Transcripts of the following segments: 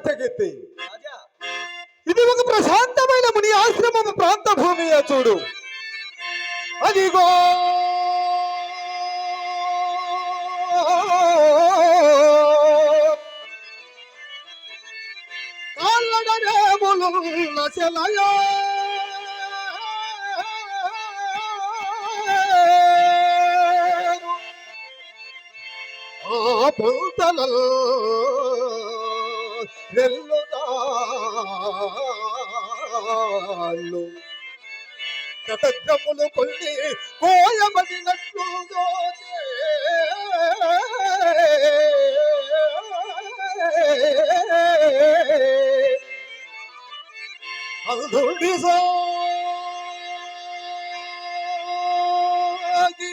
సత్యకీర్తి ఇది ఒక ప్రశాంతమైన ముని ఆశ్రమం ప్రాంత భూమి చూడు. అదిగో. కాళ్ళడరేములున్న శిలయో. ఆ పొంతలలో వెల్లుదాళ్ళు కటగ్రములు కొన్ని కోయబడినట్లు అందుడి సాగి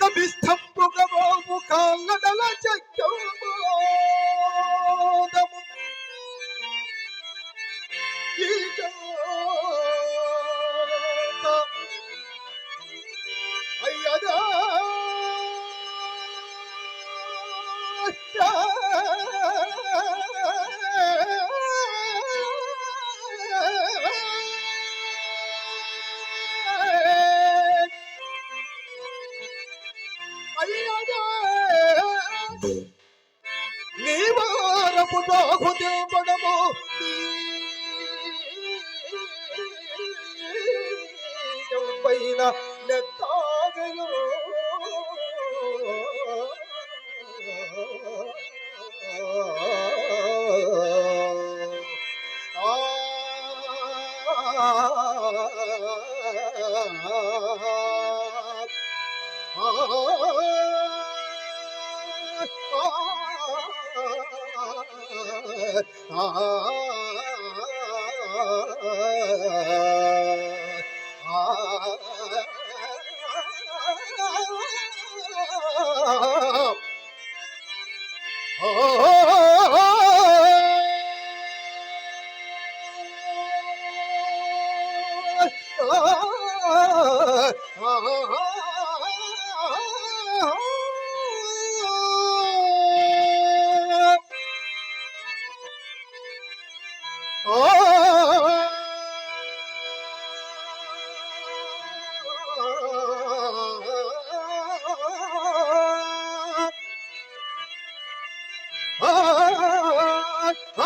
తభిస్తంభుగమోము కాళ్ళడల 아 Huh?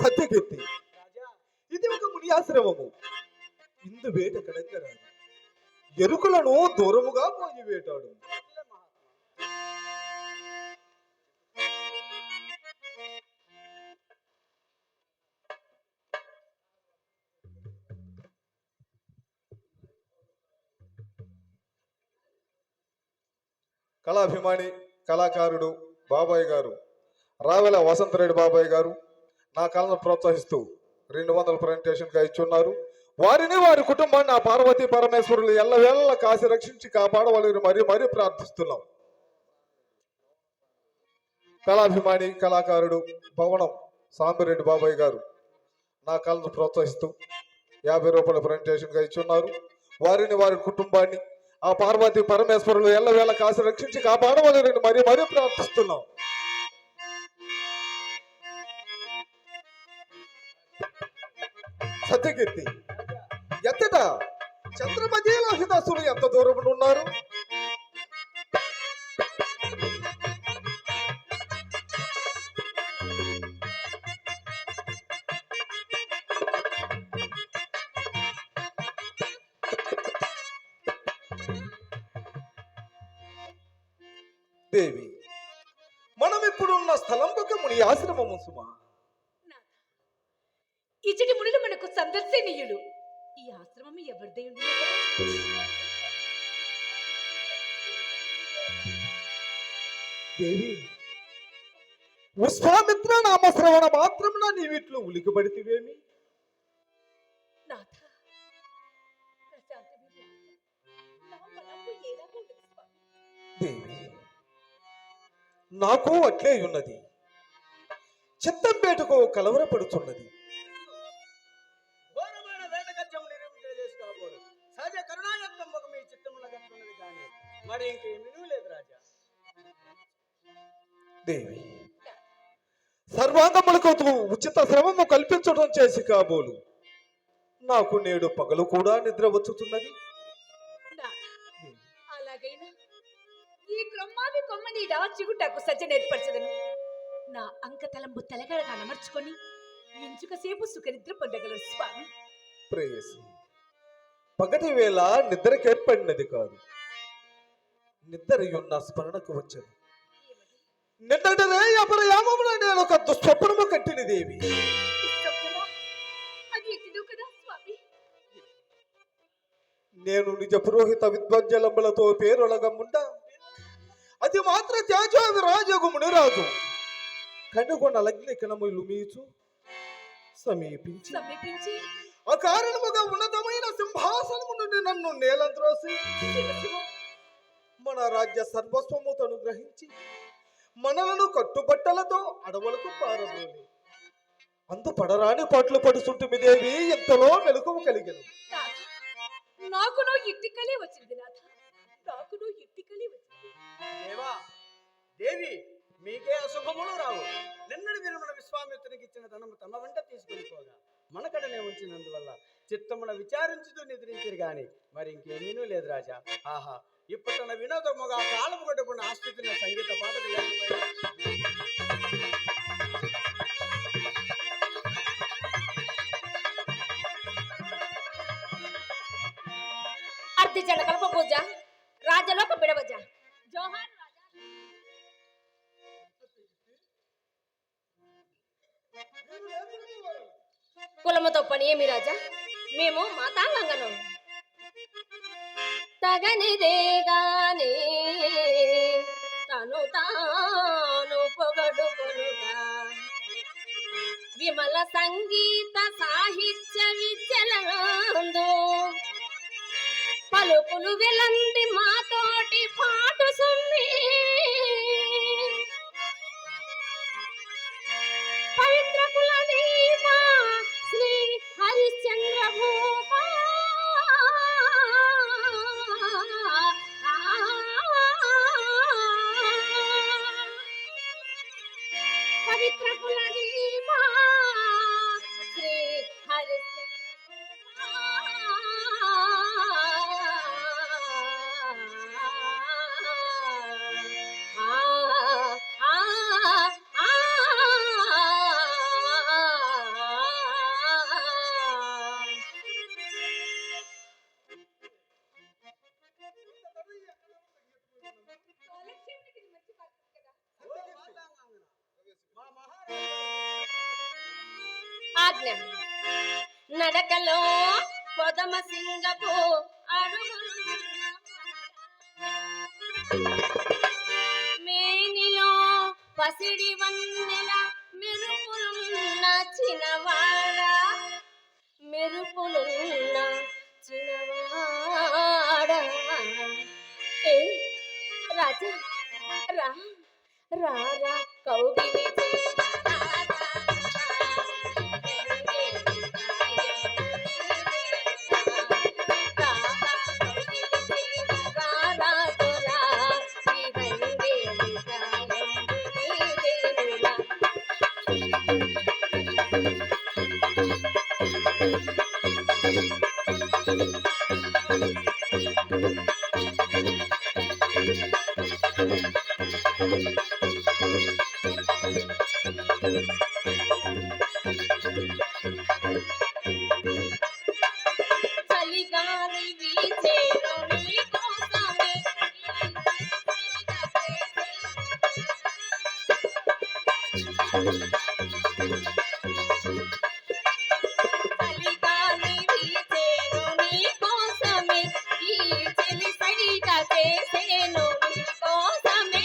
సత్యకీర్తి రాజా ఇది ఒక ముని ఆశ్రమము ఇందు వేట కడంగరాదు ఎరుకులను దూరముగా పోయి వేటాడు. కళాభిమాని కళాకారుడు బాబాయ్ గారు రావెల వసంతరెడ్డి బాబాయ్ గారు నా కళను ప్రోత్సహిస్తూ రెండు వందల ప్రజెంటేషన్గా ఇచ్చున్నారు వారిని వారి కుటుంబాన్ని ఆ పార్వతీ పరమేశ్వరులు ఎల్లవేళ కాసి రక్షించి కాపాడవాలని మరీ మరీ ప్రార్థిస్తున్నాం. కళాభిమాని కళాకారుడు భవనం సాంబిరెడ్డి బాబాయ్ గారు నా కళను ప్రోత్సహిస్తూ యాభై రూపాయల ప్రజెంటేషన్గా ఇచ్చున్నారు. వారిని వారి కుటుంబాన్ని ఆ పార్వతి పరమేశ్వరులు ఎల్లవేళ కాసి రక్షించి కాపాడవాలని మరీ మరీ ప్రార్థిస్తున్నాం. సత్యకీర్తి ఎత్తట చంద్రమతి లోహిదాసులు ఎంత దూరం ఉన్నారు? దేవి మనం ఇప్పుడున్న స్థలం ఒక ముని ఆశ్రమము సుమా. ఇచ్చటి మునులు మనకు సందర్శనీయులు. ఈ ఆశ్రమం ఎవరిదై? దేవి విశ్వామిత్ర నామశ్రవణ మాత్రమున నీవిట్లు ఉలికిబడితివేమి నాథ, నా. దేవి నాకు అట్లే ఉన్నది చిత్తంపేటకు కలవరపడుతున్నది దేవి. సర్వాంగములకు ఉచిత శ్రమము కల్పించడం చేసి కాబోలు. నాకు నేడు పగలు కూడా నిద్ర వచ్చుతున్నది. అలాగైనా ఈ క్రొమ్మావి కొమ్మని చిగుటకు సజ్జ నేర్పరచదను నా అంకతలంబు తలగడగా నమర్చుకొని ఎంచుక సేపు సుఖనిద్ర పొందగలరు స్వామి. ప్రేయసి పగటి వేళ నిద్రకేర్పడినది కాదు. నిద్రయున్న స్మరణకు వచ్చదు నిన్నటిదే అపరయామమున నేను ఒక దుస్వప్నము కట్టిన దేవి. నేను నిజ పురోహిత విద్వజ్జలంబులతో పేరొలగముండ అది మాత్ర త్యాజో విరాజగు మునిరాజు. కనుగొన్న లగ్నికణములు మీచు సమీపించి. సమీపించి. అకారణముగా ఉన్నతమైన సింహాసనము నుండి నన్ను శివ. మన రాజ్య సర్వస్వము తను గ్రహించి మనలను కట్టుబట్టలతో అడవులకు పారబోని అందు పడరాని పాటలు పడుచుంటుంది దేవి ఎంతలో మెలకువ కలిగను. నాకును ఇట్టికలే వచ్చింది నాథ. నాకును ఇట్టికలే వచ్చింది. దేవా దేవి మీకే అశుభములు రావు. నిన్నటి దినమున విశ్వామిత్రునికి ఇచ్చిన ధనము తమ వెంట తీసుకుని పోగా. మనకడనే ఉంచినందువల్ల చిత్తమున విచారించుతూ నిద్రించరు గాని మరి ఇంకేమీనూ లేదు రాజా. ఆహా ఇప్పటిన వినోదముగా కాలము కొట్టుకున్న ఆస్తున్న సంగీత పాటలు లేకపోయినా అర్ధి జన కల్ప పూజ రాజలోక బిడవజ జోహార్ రాజా. పని ఏమి రాజా? మేము మా మాతాంగంగను తగనిదే గాని తను తాను పొగడుకొనుగా విమల సంగీత సాహిత్య విద్యలందు పలుకులు వెలంది మాతోటి ఆజ్ఞ. నడకలో పొదమ సింగపు మేనిలో పసిడి వన్నెల మెరుపులున్న చిన్నవాడ. మెరుపులున్న చిన్నవాడ. రాజా రా రా రా కౌగిలి కోసమే.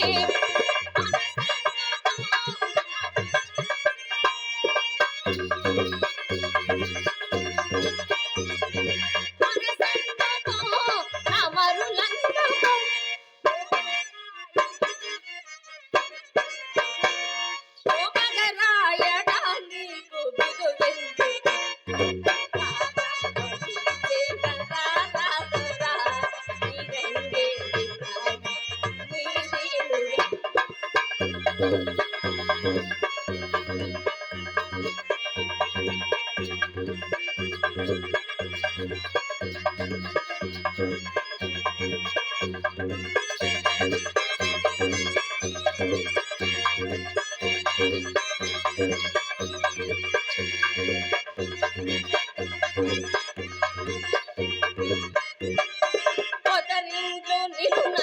పొదరింట్లో నిన్ను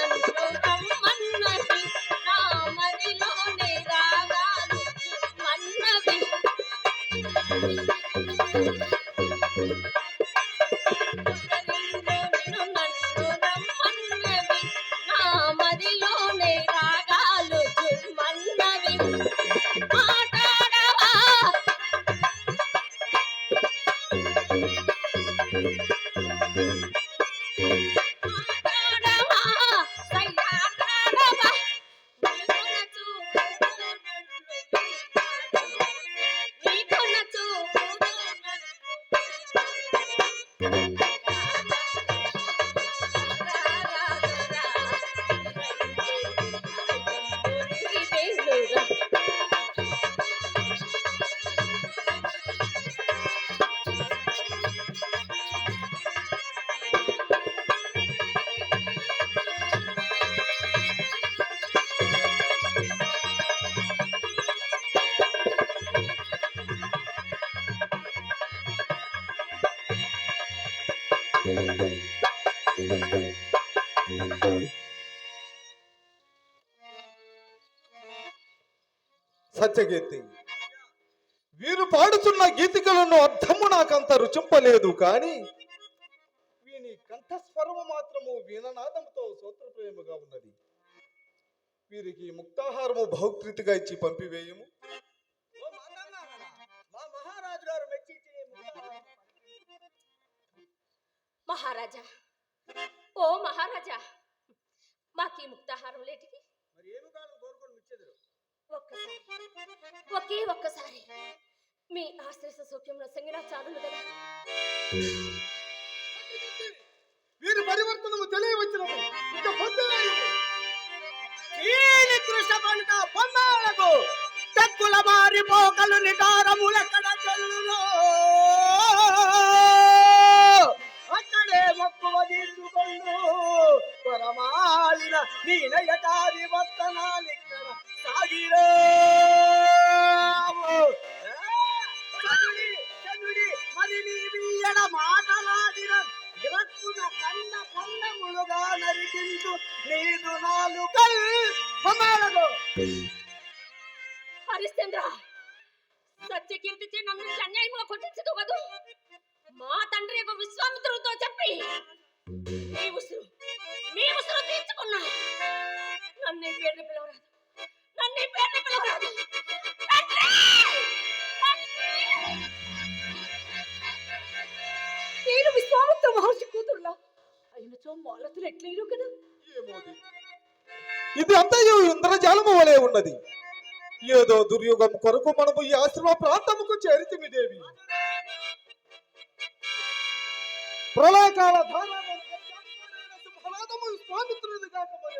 నన్ను రమ్మన్నవి సత్యగీతి వీరు పాడుతున్న గీతికలను అర్థము నాకంత రుచింపలేదు కానీ వీని కంఠస్వరము మాత్రము వీణనాదముతో సూత్రప్రేమగా ఉన్నది. వీరికి ముక్తాహారము బహుకృతిగా ఇచ్చి పంపివేయము. మహారాజా. ఓ మహారాజా మాకీ ముక్తాహారం లేటికి ఒక్కసారి ఒకే ఒక్కసారి. మీ ఆశ్రయ సౌఖ్యంలో సంగినా చాలు కదా? వీరి పరివర్తనము తెలియవచ్చినము. ఇక పొందలేము. చీని కృష్ణ పంట పొన్నాలకు తక్కుల మారి పోకలు నిటారములెక్కడ చెల్లులో? మక్కువ తీర్చుకొండు పరమాలిన నీ నయకాది వర్తనాలిక్కడ సాగిరో. మాటలాడిన గ్రక్కున కన్న కన్నములుగా నరికించు. నీదు నాలుగు ఇది అంతా ఇంద్రజాలం వలె ఉన్నది. ఏదో దుర్యోగం కొరకు మనము ఈ ఆశ్రమ ప్రాంతముకు చేరితిమి దేవి. ప్రళయకాల స్వామిత్రుడు కాకపోయే